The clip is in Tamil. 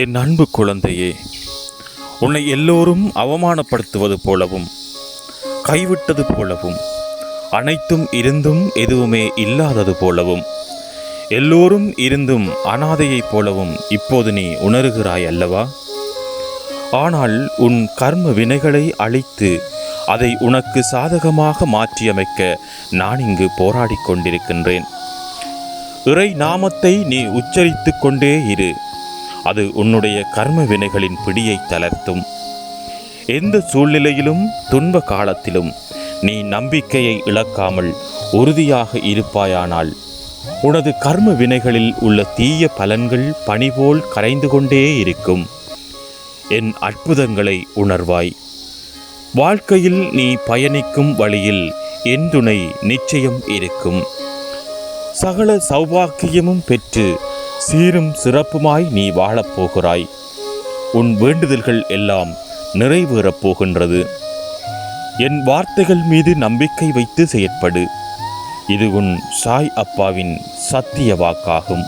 என் அன்பு குழந்தையே உன்னை எல்லோரும் அவமானப்படுத்துவது போலவும் கைவிட்டது போலவும் அனைத்தும் இருந்தும் எதுவுமே இல்லாதது போலவும் எல்லோரும் இருந்தும் அனாதையைப் போலவும் இப்போது நீ உணர்கிறாய் அல்லவா? ஆனால் உன் கர்ம வினைகளை அழித்து அதை உனக்கு சாதகமாக மாற்றியமைக்க நான் இங்கு போராடிக் கொண்டிருக்கின்றேன். இறை நாமத்தை நீ உச்சரித்து கொண்டே இரு. அது உன்னுடைய கர்ம வினைகளின் பிடியை தளர்த்தும். எந்த சூழ்நிலையிலும் துன்ப காலத்திலும் நீ நம்பிக்கையை இழக்காமல் உறுதியாக இருப்பாயானால் உனது கர்ம வினைகளில் உள்ள தீய பலன்கள் பணிபோல் கரைந்து கொண்டே இருக்கும். என் அற்புதங்களை உணர்வாய். வாழ்க்கையில் நீ பயணிக்கும் வழியில் என் துணை நிச்சயம் இருக்கும். சகல சௌபாக்கியமும் பெற்று சீரும் சிறப்புமாய் நீ வாழப்போகிறாய் உன் வேண்டுதல்கள் எல்லாம் நிறைவேறப் போகின்றது. என் வார்த்தைகள் மீது நம்பிக்கை வைத்து செயற்படு. இது உன் சாய் அப்பாவின் சத்திய வாக்காகும்.